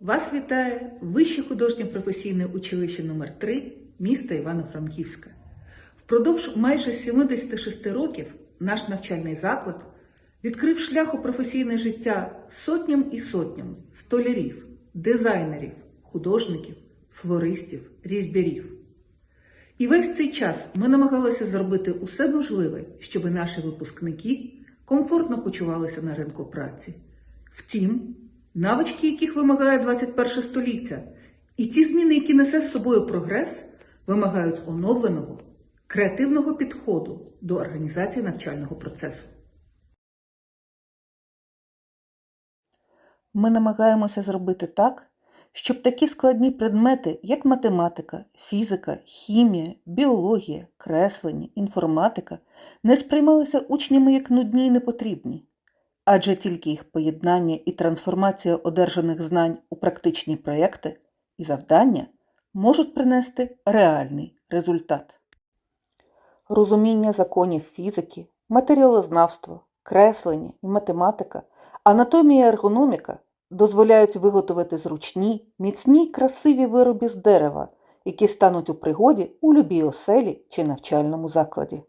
Вас вітає Вище художнє професійне училище номер 3 міста Івано-Франківська. Впродовж майже 76 років наш навчальний заклад відкрив шлях у професійне життя сотням і сотням столярів, дизайнерів, художників, флористів, різьбярів. І весь цей час ми намагалися зробити усе можливе, щоб наші випускники комфортно почувалися на ринку праці. Втім, навички, яких вимагає 21 століття, і ті зміни, які несе з собою прогрес, вимагають оновленого, креативного підходу до організації навчального процесу. Ми намагаємося зробити так, щоб такі складні предмети, як математика, фізика, хімія, біологія, креслення, інформатика, не сприймалися учнями як нудні і непотрібні, адже тільки їх поєднання і трансформація одержаних знань у практичні проєкти і завдання можуть принести реальний результат. Розуміння законів фізики, матеріалознавство, креслення і математика, анатомія і ергономіка дозволяють виготовити зручні, міцні й красиві вироби з дерева, які стануть у пригоді у любій оселі чи навчальному закладі.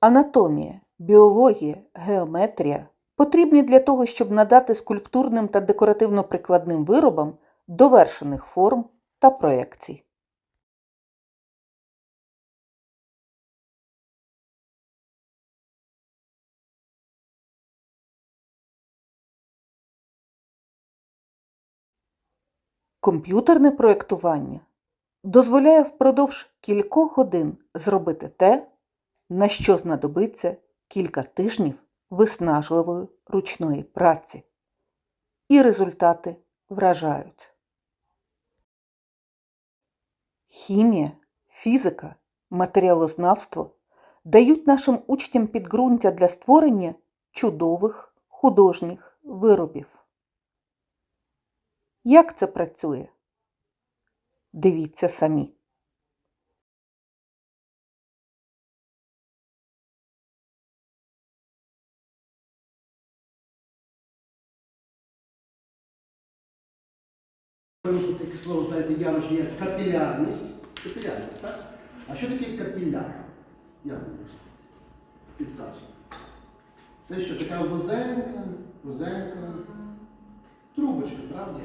Анатомія, біологія, геометрія потрібні для того, щоб надати скульптурним та декоративно-прикладним виробам довершених форм та проекцій. Комп'ютерне проєктування дозволяє впродовж кількох годин зробити те, на що знадобиться кілька тижнів виснажливої ручної праці. І результати вражають. Хімія, фізика, матеріалознавство дають нашим учням підґрунтя для створення чудових художніх виробів. Як це працює? Дивіться самі. Слово, знаєте, явище є капілярність. Капілярність, так? А що таке капіляр? Як ви можете? Підкажете. Це що, така вузенька, вузенька, трубочка, правда?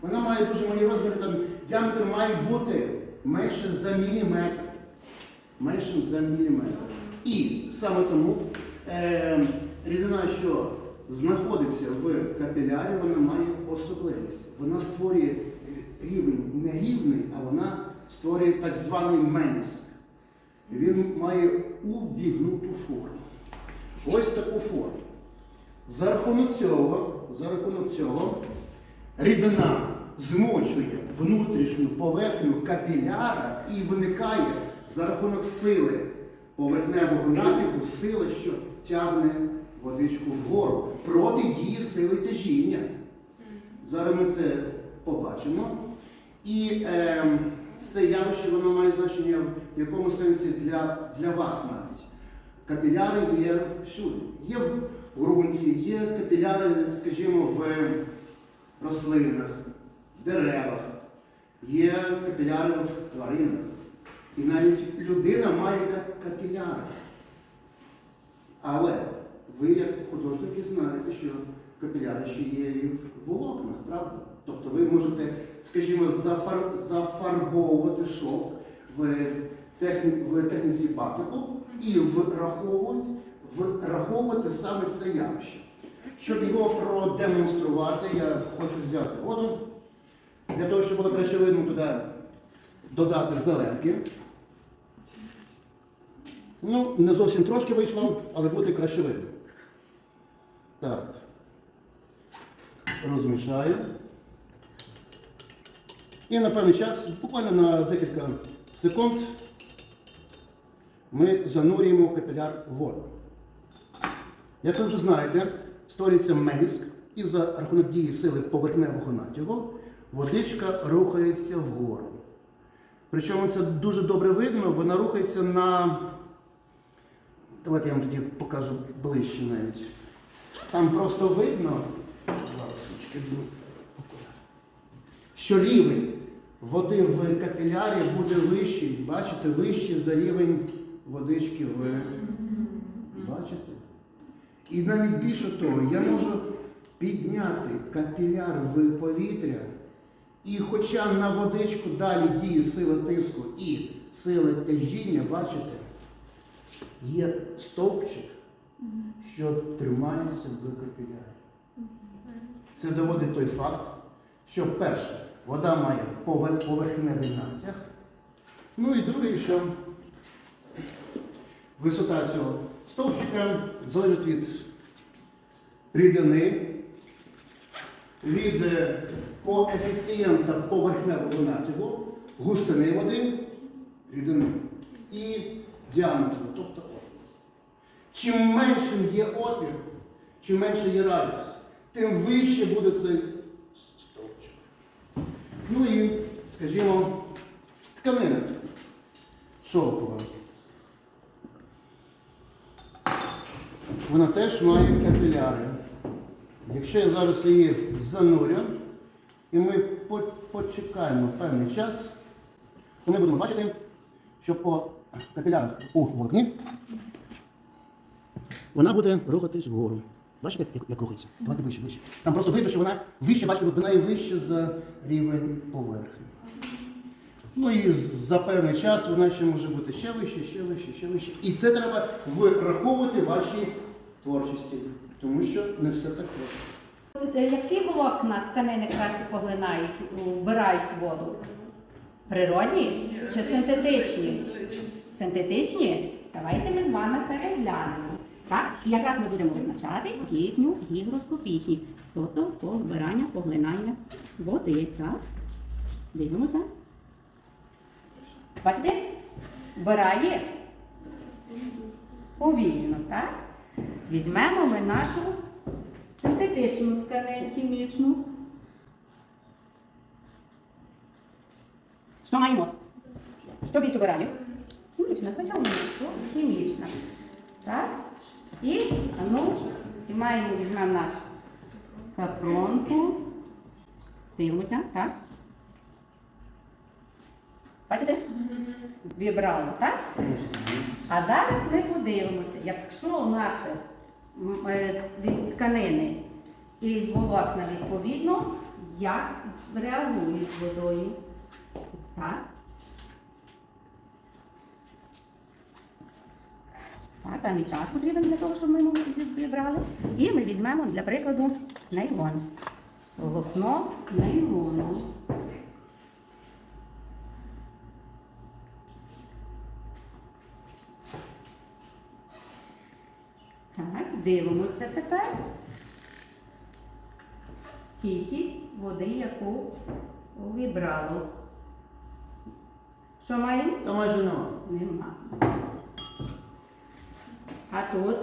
Вона має дуже малі розміри, там діаметр має бути менше за міліметр. Менше за міліметр. І саме тому е, рідина, що знаходиться в капілярі, вона має особливість. Вона створює рівень не рівний, а вона створює так званий меніск. Він має увігнуту форму. Ось таку форму. За рахунок цього, за рахунок цього рідина змочує внутрішню поверхню капіляра і виникає за рахунок сили поверхневого натягу, сили, що тягне водичку вгору проти дії сили тяжіння. Зараз ми це побачимо. І е, це явище воно має значення в якому сенсі для, для вас навіть. Капіляри є всюди. Є в ґрунті, є капіляри, скажімо, в рослинах, деревах, є капіляри в тваринах. І навіть людина має капіляри. Але ви, як художники, знаєте, що капіляри ще є і в волокнах, правда? Тобто ви можете, скажімо, зафар... зафарбовувати шовк в, техні... в техніці батику і враховувати, враховувати саме це явище. Щоб його продемонструвати, я хочу взяти воду. Для того, щоб було краще видно туди додати зеленки. Ну, не зовсім трошки вийшло, але буде краще видно. Так. Розмішаю. І на певний час, буквально на декілька секунд, ми занурюємо капіляр в воду. Як ви вже знаєте, створюється меніск, і за рахунок дії сили поверхневого натягу водичка рухається вгору. Причому це дуже добре видно, вона рухається на. Давайте я вам тоді покажу ближче навіть. Там просто видно. Що рівень води в капілярі буде вищий, бачите, вищий за рівень водички в. Бачите? І навіть більше того, я можу підняти капіляр в повітря, і хоча на водичку далі діє сила тиску і сила тяжіння, бачите, є стовпчик, що тримається в капілярі. Це доводить той факт, що перше, вода має повер- поверхневий натяг. Ну і друге, що висота цього стовпчика залежить від рідини, від е, коефіцієнта поверхневого натягу, густини води, рідини і діаметру, тобто отвір. Чим меншим є отвір, чим менше є радіус, тим вище буде цей. Ну і, скажімо, тканина шовкова. Вона теж має капіляри. Якщо я зараз її занурю, і ми почекаємо певний час, то ми будемо бачити, що по капілярах у волокні вона буде рухатись вгору. Бачите, як, як рухається? Давайте вище, вище. Там просто видно, що вона вище, бачите, вона і вище за рівень поверхні. Ну і за певний час вона ще може бути ще вище, ще вище, ще вище. І це треба враховувати вашій творчості, тому що не все так просто. Е, Які волокна тканини краще поглинають, вбирають воду? Природні чи синтетичні? Синтетичні? Давайте ми з вами переглянемо. Так, і якраз ми будемо визначати їхню гігроскопічність, тобто вбирання, поглинання води. Так? Дивимося. Бачите? Вбирає повільно, так? Візьмемо ми нашу синтетичну тканину хімічну. Що маємо? Що більше вбираю? Хімічна, звичайно, хімічна. Так? І, а ну, і маємо, візьмемо наш капронку. Дивимося, так? Бачите? Вібрало, так? А зараз ми подивимося, якщо наші е, тканини і волокна відповідно, як реагують з водою. Так? Так, певний час потрібен для того, щоб ми його вибрали. І ми візьмемо для прикладу нейлон. Волокно нейлону. Так, дивимося тепер. Кількість води, яку вибрало. Що маємо? Та майже нема. Нема. А тут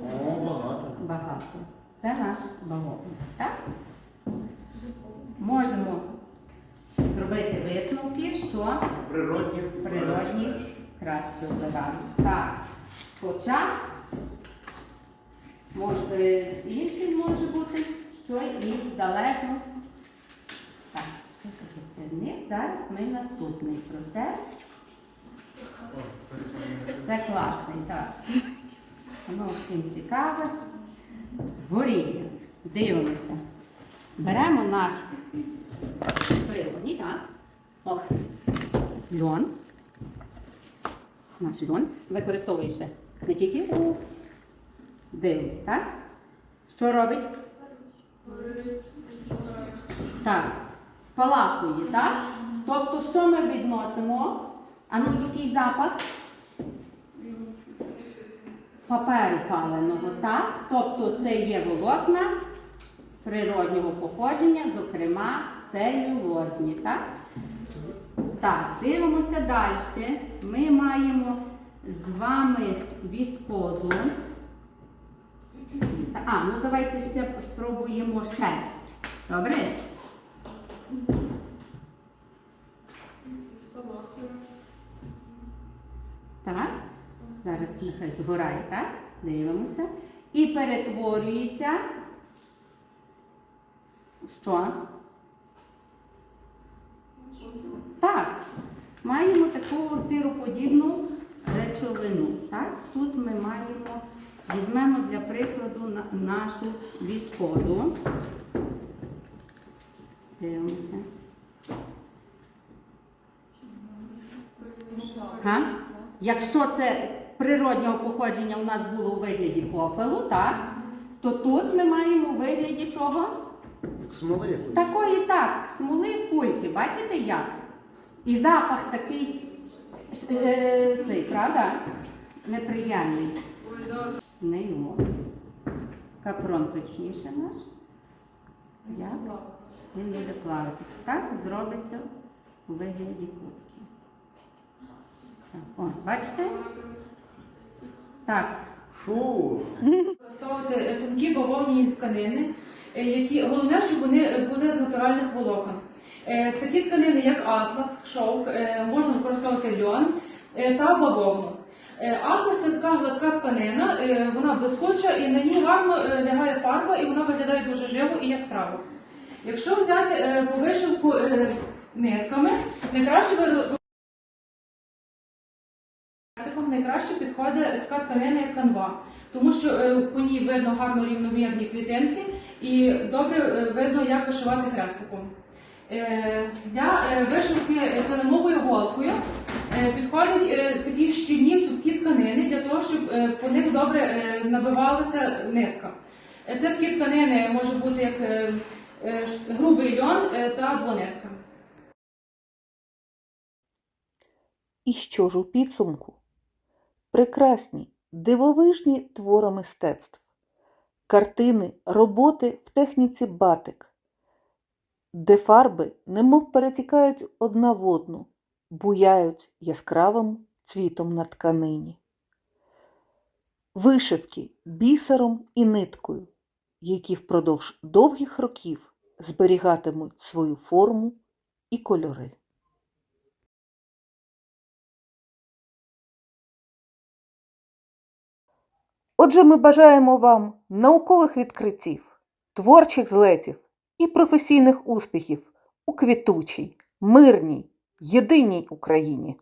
О, багато. багато. Це наш балон. Так? Можемо зробити висновки, що Природні. природні краще вбирають. Так. Хоча може, інший може бути, що і залежно. Так. Зараз ми наступний процес. Це класний, так. Воно всім цікаве. Горіння. Дивимося. Беремо наш так? Ох, льон. Наш льон використовується не тільки у дивимось, так? Що робить? Так, спалахує, так? Тобто, що ми відносимо? А ну, який запах? Паперу паленого, так? Тобто це є волокна природнього походження, зокрема целюлозні, так? Так, дивимося далі. Ми маємо з вами віскозу. А, ну давайте ще спробуємо шерсть. Добре? Так. Зараз нехай згорає, так? Дивимося. І перетворюється Що? Так, маємо таку сироподібну речовину. Так? Тут ми маємо, візьмемо для прикладу нашу віскозу. Дивимося. Га? Якщо це природнього походження у нас було у вигляді попелу, так? То тут ми маємо у вигляді чого? Смоли. Такої так, смоли кульки, бачите як? І запах такий, е, цей, правда? Неприємний. Нейлон. Капрон точніше наш. Як? Він буде плаватися. Так зробиться у вигляді кульки. Так, ось, бачите? Так, Фу. використовувати е, тонкі бавовняні тканини, е, які головне, щоб вони були з натуральних волокон. Е, Такі тканини, як атлас, шовк, можна використовувати льон та бавовну. Атлас це така гладка тканина, вона блискуча і на ній гарно лягає фарба, і вона виглядає дуже живо і яскраво. Якщо взяти по вишивку нитками, найкраще найкраще підходить така тканина, як канва, тому що е, по ній видно гарно рівномірні клітинки і добре е, видно, як вишивати хрестиком. Е, Для вишивки килимовою голкою підходять такі щільні цупкі тканини для того, щоб по них добре набивалася нитка. Це такі тканини може бути як грубий льон та двонитка. І що ж у підсумку? Прекрасні, дивовижні твори мистецтв, картини, роботи в техніці батик, де фарби немов перетікають одна в одну, буяють яскравим цвітом на тканині. Вишивки бісером і ниткою, які впродовж довгих років зберігатимуть свою форму і кольори. Отже, ми бажаємо вам наукових відкриттів, творчих злетів і професійних успіхів у квітучій, мирній, єдиній Україні.